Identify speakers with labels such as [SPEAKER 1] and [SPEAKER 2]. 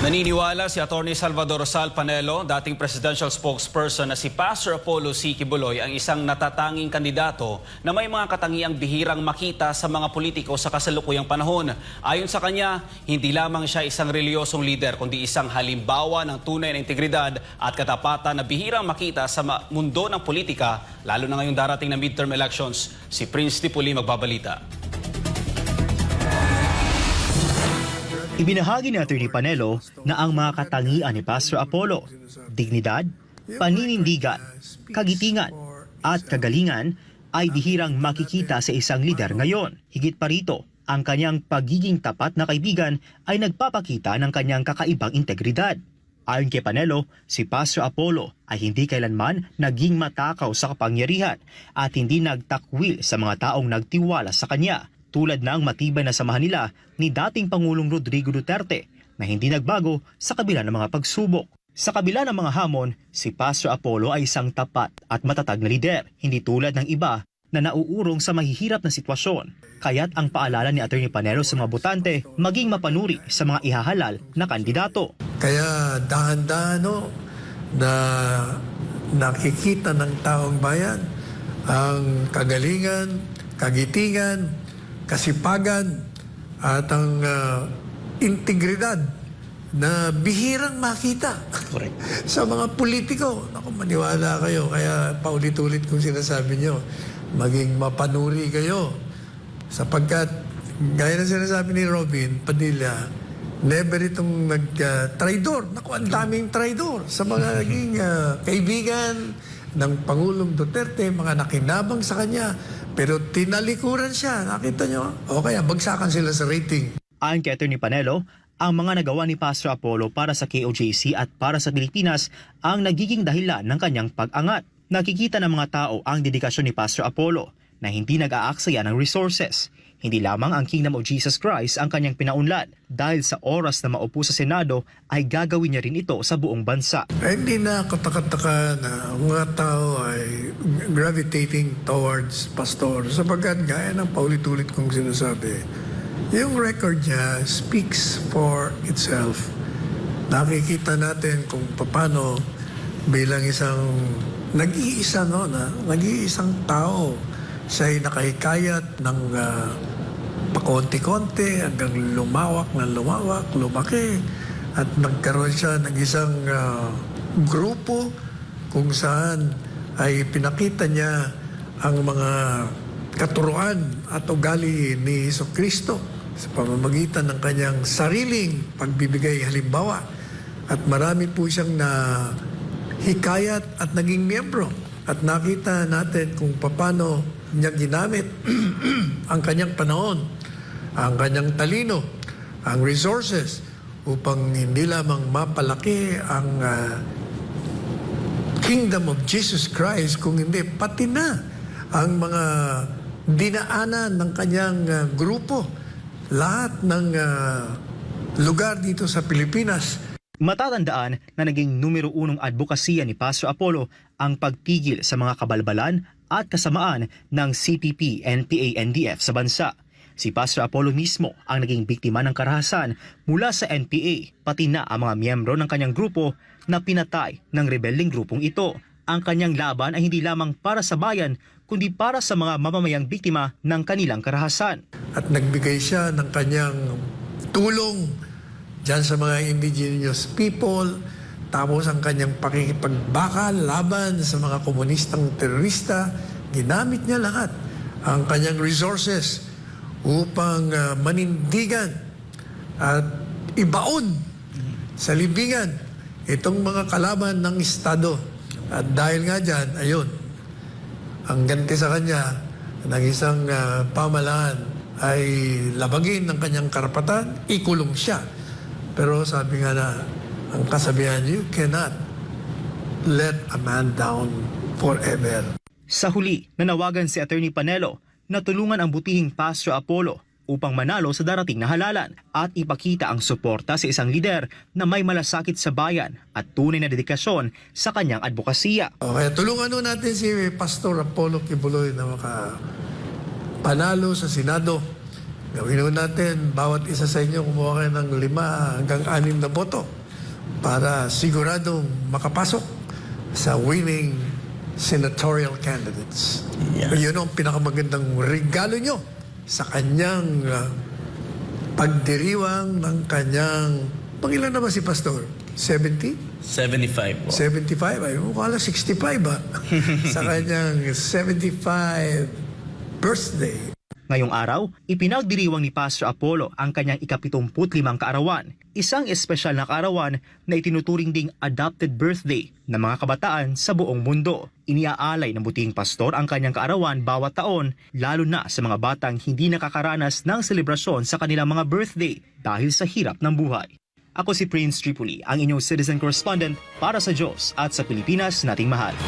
[SPEAKER 1] Naniniwala si Attorney Salvador Sal Panelo, dating presidential spokesperson na si Pastor Apollo C. Kibuloy ang isang natatanging kandidato na may mga katangiang bihirang makita sa mga politiko sa kasalukuyang panahon. Ayon sa kanya, hindi lamang siya isang reliyosong lider kundi isang halimbawa ng tunay na integridad at katapatan na bihirang makita sa mundo ng politika, lalo na ngayong darating na midterm elections. Si Prince Tipuli magbabalita.
[SPEAKER 2] Ibinahagi ni Atty. Panelo na ang mga katangian ni Pastor Apollo, dignidad, paninindigan, kagitingan, at kagalingan ay bihirang makikita sa isang lider ngayon. Higit pa rito, ang kanyang pagiging tapat na kaibigan ay nagpapakita ng kanyang kakaibang integridad. Ayon kay Panelo, si Pastor Apollo ay hindi kailanman naging matakaw sa kapangyarihan at hindi nagtakwil sa mga taong nagtiwala sa kanya tulad ang matibay na samahan nila ni dating Pangulong Rodrigo Duterte na hindi nagbago sa kabila ng mga pagsubok. Sa kabila ng mga hamon, si Pastor Apollo ay isang tapat at matatag na lider, hindi tulad ng iba na nauurong sa mahihirap na sitwasyon. Kaya't ang paalala ni Atty. Panelo sa mga botante maging mapanuri sa mga ihahalal na kandidato.
[SPEAKER 3] Kaya dahan-dahan na nakikita ng taong bayan ang kagalingan, kagitingan, kasipagan at ang ah, integridad na bihirang makita
[SPEAKER 2] Correct.
[SPEAKER 3] sa mga politiko. Naku, maniwala kayo. Kaya paulit-ulit kong sinasabi nyo, maging mapanuri kayo. Sapagkat, gaya na sinasabi ni Robin Padilla, never itong nag-traidor. Naku, ang daming traidor sa mga naging ah, kaibigan ng Pangulong Duterte, mga nakinabang sa kanya. Pero tinalikuran siya. Nakita nyo? O kaya, bagsakan sila sa rating.
[SPEAKER 2] Ayon kay Atty. Panelo, ang mga nagawa ni Pastor Apollo para sa KOJC at para sa Pilipinas ang nagiging dahilan ng kanyang pag-angat. Nakikita ng mga tao ang dedikasyon ni Pastor Apollo na hindi nag-aaksaya ng resources. Hindi lamang ang Kingdom of Jesus Christ ang kanyang pinaunlad dahil sa oras na maupo sa Senado ay gagawin niya rin ito sa buong bansa.
[SPEAKER 3] Ay, hindi na katakataka na mga tao ay gravitating towards pastor sapagkat gaya ng paulit-ulit kong sinasabi, yung record niya speaks for itself. Nakikita natin kung paano bilang isang nag-iisa no, na nag-iisang tao siya ay nakahikayat ng ah, pakonti-konti hanggang lumawak na lumawak, lumaki. At nagkaroon siya ng isang ah, grupo kung saan ay pinakita niya ang mga katuruan at ugali ni Iso Kristo sa pamamagitan ng kanyang sariling pagbibigay halimbawa. At marami po siyang na hikayat at naging miyembro. At nakita natin kung paano niya ginamit ang kanyang panahon, ang kanyang talino, ang resources upang hindi lamang mapalaki ang ah, kingdom of Jesus Christ, kung hindi pati na ang mga dinaanan ng kanyang ah, grupo. Lahat ng ah, lugar dito sa Pilipinas
[SPEAKER 2] Matatandaan na naging numero unong advokasya ni Pastor Apollo ang pagpigil sa mga kabalbalan at kasamaan ng CPP, NPA, NDF sa bansa. Si Pastor Apollo mismo ang naging biktima ng karahasan mula sa NPA, pati na ang mga miyembro ng kanyang grupo na pinatay ng rebelding grupong ito. Ang kanyang laban ay hindi lamang para sa bayan, kundi para sa mga mamamayang biktima ng kanilang karahasan.
[SPEAKER 3] at nagbigay siya ng kanyang tulong dyan sa mga indigenous people, tapos ang kanyang pakikipagbakal laban sa mga komunistang terorista, ginamit niya lahat ang kanyang resources upang ah, manindigan at ibaon sa libingan itong mga kalaban ng Estado. At dahil nga dyan, ayun, ang ganti sa kanya ng isang ah, pamalaan ay labagin ng kanyang karapatan, ikulong siya. Pero sabi nga na, ang kasabihan, you cannot let a man down forever.
[SPEAKER 2] Sa huli, nanawagan si Attorney Panelo na tulungan ang butihing Pastor Apollo upang manalo sa darating na halalan at ipakita ang suporta sa isang lider na may malasakit sa bayan at tunay na dedikasyon sa kanyang advokasya.
[SPEAKER 3] O, kaya tulungan nun natin si Pastor Apollo Kibuloy na maka panalo sa Senado Gawin natin, bawat isa sa inyo kumuha kayo ng lima hanggang anim na boto para siguradong makapasok sa winning senatorial candidates.
[SPEAKER 4] Yeah.
[SPEAKER 3] Yun ang pinakamagandang regalo nyo sa kanyang ah, pagdiriwang ng kanyang... Pangilan na ba si Pastor? 70?
[SPEAKER 4] 75 po.
[SPEAKER 3] 75? Ay, mukha lang 65 ba? sa kanyang 75 birthday.
[SPEAKER 2] Ngayong araw, ipinagdiriwang ni Pastor Apollo ang kanyang ikapitumputlimang kaarawan, isang espesyal na kaarawan na itinuturing ding adopted birthday ng mga kabataan sa buong mundo. Iniaalay ng buting pastor ang kanyang kaarawan bawat taon, lalo na sa mga batang hindi nakakaranas ng selebrasyon sa kanilang mga birthday dahil sa hirap ng buhay. Ako si Prince Tripoli, ang inyong citizen correspondent para sa Diyos at sa Pilipinas nating mahal.